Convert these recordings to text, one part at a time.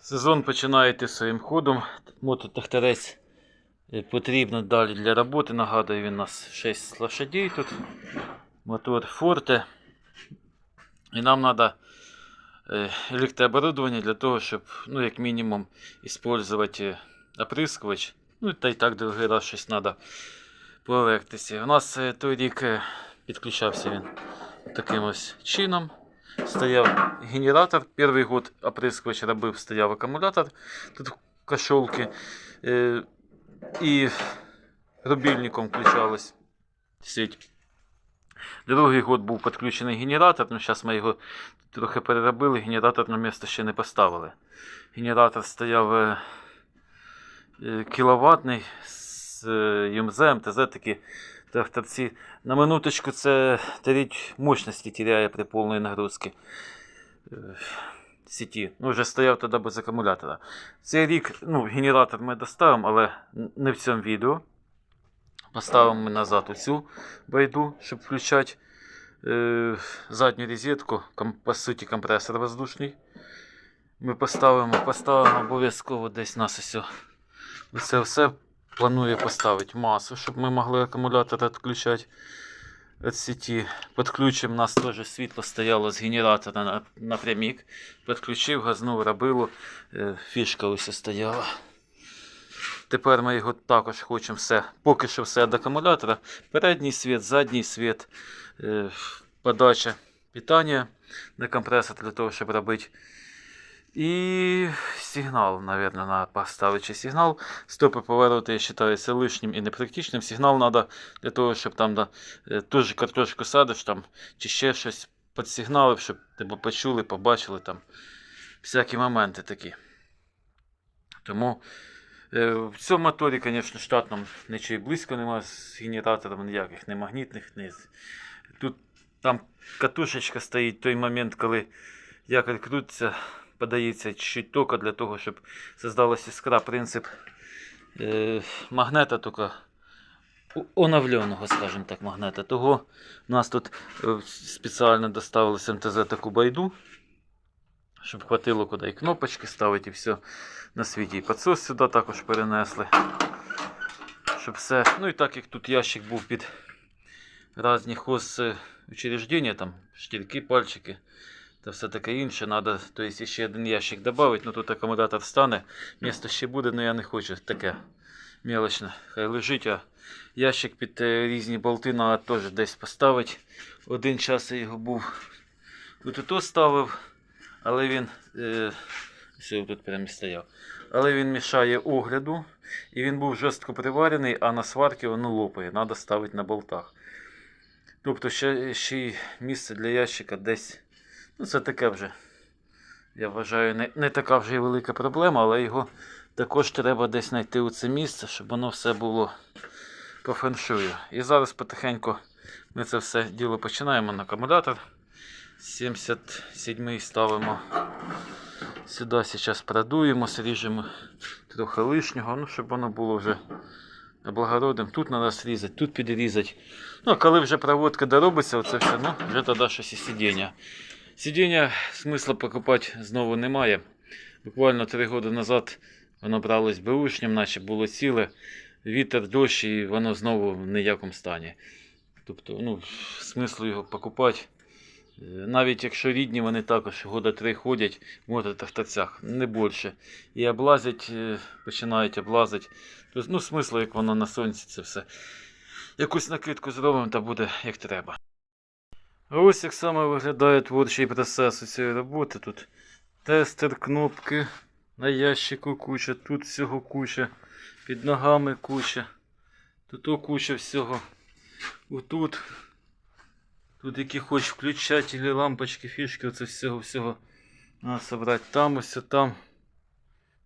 Сезон починає йти своїм ходом. Мототахтарець е, потрібно далі для роботи. Нагадую, він у нас 6 лошадей тут. Мотор Форте. І нам треба електрооборудование для того, щоб, ну, як мінімум, использовать оприскувач. Ну, та й так другий раз щось треба по електриці. У нас е, той рік е, підключався він таким ось чином. Стояв генератор. Перший год оприскувач робив, стояв акумулятор тут в кошолки. Е, і рубільником включалась сеть. Другий год був підключений генератор, ну зараз ми його трохи переробили, генератор на місце ще не поставили. Генератор стояв е, е, кіловатний з ЮМЗ, МТЗ такі тракторці. На минуточку це треть мощності теряє при повній нагрузці сеті. Ну, вже стояв тоді без акумулятора. Цей рік ну, генератор ми доставимо, але не в цьому відео. Поставимо ми назад оцю байду, щоб включати е, задню розетку, ком, по суті компресор воздушний. Ми поставимо, поставимо обов'язково десь нас ось. Оце все планую поставити масу, щоб ми могли акумулятор відключати від сеті. Підключимо, у нас теж світло стояло з генератора на- напрямік. Підключив, газнув, робило, е, фішка ось стояла. Тепер ми його також хочемо все, поки що все від акумулятора. Передній світ, задній світ, е, подача питання на компресор для того, щоб робити. І сигнал, мабуть, треба поставити сигнал. Стопи повороти вважаються лишнім і непрактичним. Сигнал треба для того, щоб там да, е, ту ж картошку садиш там, чи ще щось підсигналив, щоб тебе почули, побачили там. Всякі моменти такі. Тому е, в цьому моторі, звісно, штатному нічого близько немає з генератором ніяких, не магнітних, з- Тут там катушечка стоїть той момент, коли якорь крутиться, подається чуть тока для того, щоб создалась іскра. Принцип е, магнета у- оновленого, скажімо так, магнета. Того у нас тут е, спеціально доставили з МТЗ таку байду, щоб хватило куди і кнопочки ставити, і все на світі. І підсос сюди також перенесли. Щоб все. Ну і так як тут ящик був під різні хоз учреждення, там штірки, пальчики та все таке інше. Надо, то есть ще один ящик додати, ну тут акумулятор стане. Місто ще буде, але я не хочу. Таке мелочне. Хай лежить, а ящик під е, різні болти треба теж десь поставити. Один час я його був тут і то ставив, але він. Все, тут прямо стояв. Але він мішає огляду. І він був жорстко приварений, а на сварці воно лопає. Треба ставити на болтах. Тобто ще, ще й місце для ящика десь. Ну, це таке вже. Я вважаю, не, не така вже й велика проблема, але його також треба десь знайти у це місце, щоб воно все було по феншую. І зараз потихеньку ми це все діло починаємо на акумулятор. 77 ставимо сюди, зараз продуємо, сріжемо трохи лишнього, ну, щоб воно було вже облагородним. Тут треба срізати, тут підрізати. Ну, а коли вже проводка доробиться, оце все, ну, вже тоді щось і сидіння. Сидіння смисла покупати знову немає. Буквально три роки назад воно бралось беушнім, наче було ціле. Вітер, дощ, і воно знову в ніякому стані. Тобто, ну, смислу його покупати. Е, Навіть якщо рідні, вони також года три ходять в мототахтацях, не більше. І облазять, е, починають облазити. Тобто, ну, смислу, як воно на сонці, це все. Якусь накидку зробимо, та буде як треба. Ось як саме виглядає творчий процес цієї роботи. Тут тестер, кнопки, на ящику куча, тут всього куча, під ногами куча, тут куча всього. Отут. Тут які хоч включателі, лампочки, фішки, оце всього всього треба собрати. Там ось там.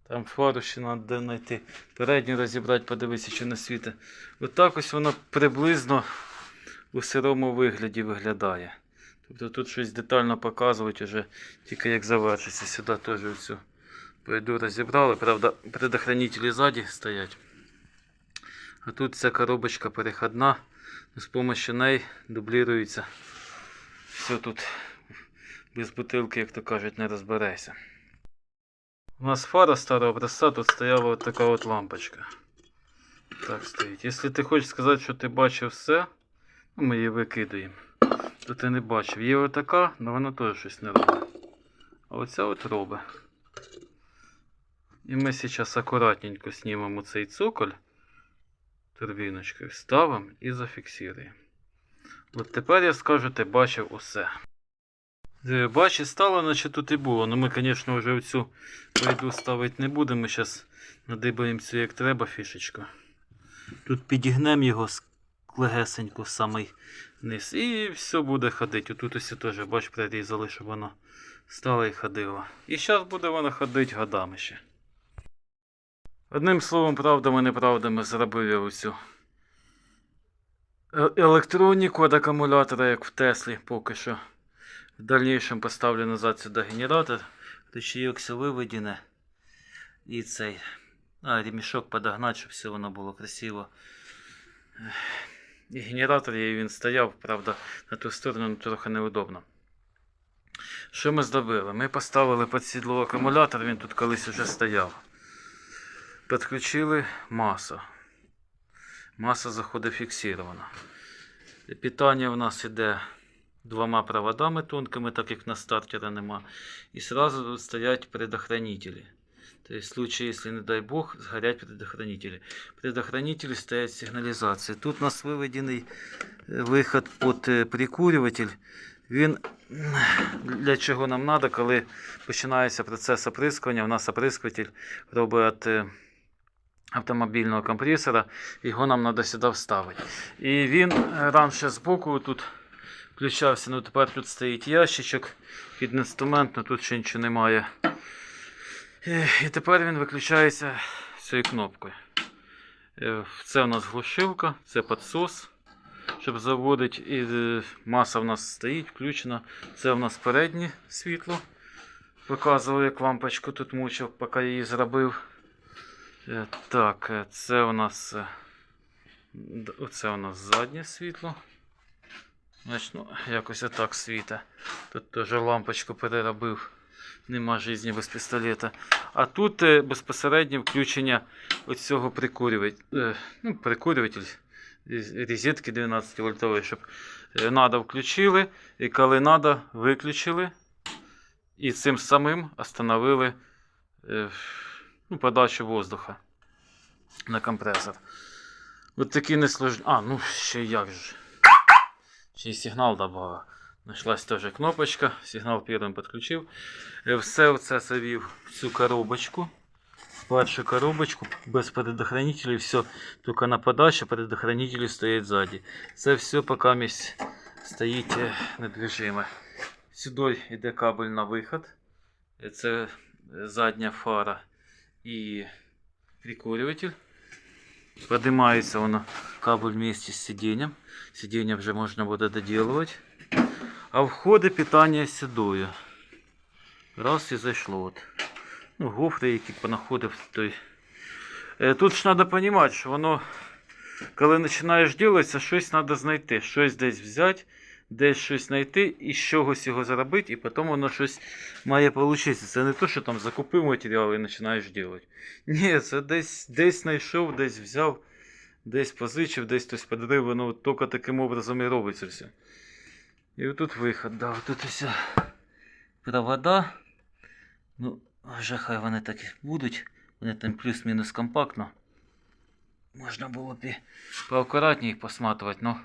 Там фару ще треба знайти. Передню розібрати, подивитися, що на світі. Отак ось воно приблизно у сирому вигляді виглядає. Тобто тут щось детально показувати вже тільки як завершиться. Сюди теж оцю пойду розібрали. Правда, предохранителі ззаді стоять. А тут ця коробочка переходна. З допомогою неї дублірується. Все тут без бутилки, як то кажуть, не розбереся. У нас фара старого образца, тут стояла от така от лампочка. Так стоїть. Якщо ти хочеш сказати, що ти бачив все, ми її викидаємо, то ти не бачив. Є отака, але вона теж щось не робить. А оця от робить. І ми зараз акуратненько знімемо цей цоколь турбіночкою, ставимо і зафіксуємо. От тепер я скажу, ти бачив усе. Бачиш, стало, наче тут і було. Ну ми, звісно, вже цю пойду ставити не будемо. Ми Зараз надибаємо цю як треба фішечку. Тут підігнемо його легесенько в самий низ. І все буде ходити. Отут ось теж, бач, прирізали, щоб воно стало і ходило. І зараз буде воно ходити годами ще. Одним словом, правдами, неправдами зробив я оцю е- електроніку від акумулятора, як в Теслі поки що. В дальнейшем поставлю назад сюди генератор. Ручейок виведене. І цей. А, ремішок подогнати, щоб все воно було красиво. І генератор є, він стояв, правда, на ту сторону трохи неудобно. Що ми зробили? Ми поставили під сідло акумулятор, він тут колись вже стояв. Підключили масу. Маса заходить фіксирована. Питання у нас іде двома проводами тонкими, так як на стартера нема. І тут стоять предохранители. То есть в случае, если, не дай бог, сгорят предохранители. Предохранители стоят с сигнализацией. Тут у нас виведений е, виход під е, прикурюватель. Він для чого нам треба, коли починається процес оприскування. У нас оприскуватель робить е, автомобільного компресора. Його нам треба сюди вставити. І він раніше збоку тут включався. Ну тепер тут стоїть ящичок під інструмент, але тут ще нічого немає. І тепер він виключається цією кнопкою. Е, Це у нас глушилка, це підсос, щоб заводити. І е, маса в нас стоїть, включена. Це у нас переднє світло. Показував, як лампочку тут мучив, поки я її зробив. Е, Так, це у нас. Оце у нас заднє світло. Значить, ну, якось отак світа. Тут теж лампочку переробив. Нема житті без пістолета. А тут е, безпосереднє включення оцього прикурювателя. Ну, прикурюватель розетки 12 вольтової, щоб е, надо включили, і коли надо, виключили. І цим самим остановили е, ну, подачу воздуха на компресор. От такі несложні. А, ну ще як же. Ще й сигнал добавив. Нашлась теж кнопочка, сигнал первым підключив. Е, Все це завів в цю коробочку. Першу коробочку без предохранителей, все тільки на подачу, предохранителі стоять ззаді. Це все поки стоїть е, недвижиме. Сюди йде кабель на виход. Е, Це е, задня фара і прикурюватель. Поднимається воно кабель вместе з сидінням. Сидіння вже можна буде доділувати. А входи питання сюди. Раз і зайшло. От. Ну, гофри, які понаходив той. Е, Тут ж треба розуміти, що воно, коли починаєш робитися, щось треба знайти. Щось десь взяти, десь щось знайти і з чогось його заробити, і потім воно щось має вийти. Це не то, що там закупив матеріал і починаєш робити. Ні, це десь, десь знайшов, десь взяв, десь позичив, десь хтось подарив, воно тільки таким образом і робиться все. І отут виход, да, отут усе провода. Ну, вже хай вони так і будуть. Вони там плюс-мінус компактно. Можна було б і поакуратніше їх посматувати, но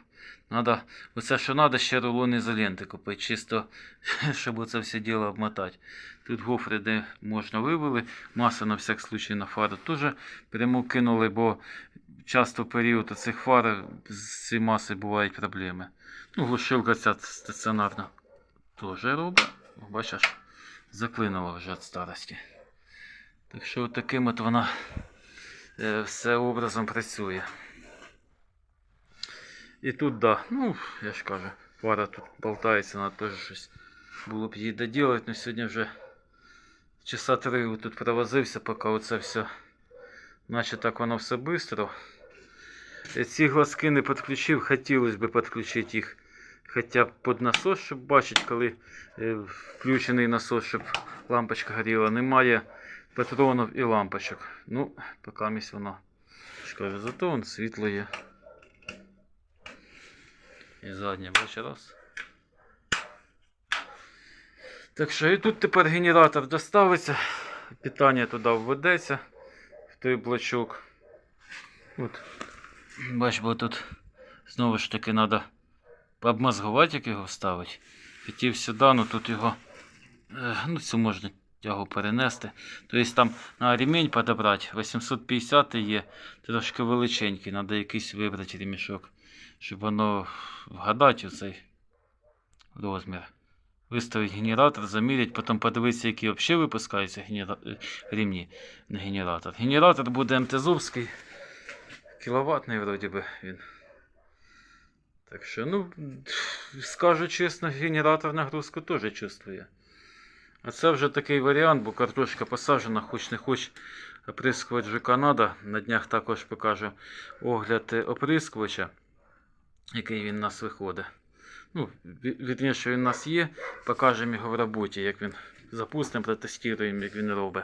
надо, оце що треба, ще рулон ізоленти купити, чисто, щоб це все діло обмотати. Тут гофри, де можна вивели, маса на всяк случай на фару теж прямо кинули, бо часто в період цих фар з цією масою бувають проблеми. Ну, глушилка ця стаціонарна теж робить. Бачиш, заклинула вже від старості. Так що таким от вона е, все образом працює. І тут, да, ну, я ж кажу, пара тут болтається, треба теж щось було б її доділати, але сьогодні вже часа три тут провозився, поки оце все. Наче так воно все швидко. Ці глазки не підключив, хотілося б підключити їх хоча б під насос, щоб бачити, коли е, включений насос, щоб лампочка горіла. Немає патронів і лампочок. Ну, поки місць воно шкода. Зато вон світло є. І заднє, бачиш, раз. Так що і тут тепер генератор доставиться, питання туди введеться, в той блочок. От. Бач, бо тут знову ж таки треба обмозгувати, як його вставити. Хотів сюди, ну тут його. е, Ну, цю можна тягу перенести. Тобто там на ремінь подобрати. 850 є, трошки величенький, треба якийсь вибрати ремішок, щоб воно вгадати оцей розмір. Виставити генератор, заміряти, потім подивитися, які взагалі випускаються генера... ремні на генератор. Генератор буде МТЗовський. Кіловатний вроді би він. Так що, ну, скажу чесно, генератор нагрузку теж чувствує. А це вже такий варіант, бо картошка посаджена, хоч не хоч оприскувати вже Канада. На днях також покажу огляд оприскувача, який він у нас виходить. Ну, вірніше, він у нас є. Покажемо його в роботі, як він запустимо, протестуємо, як він робить.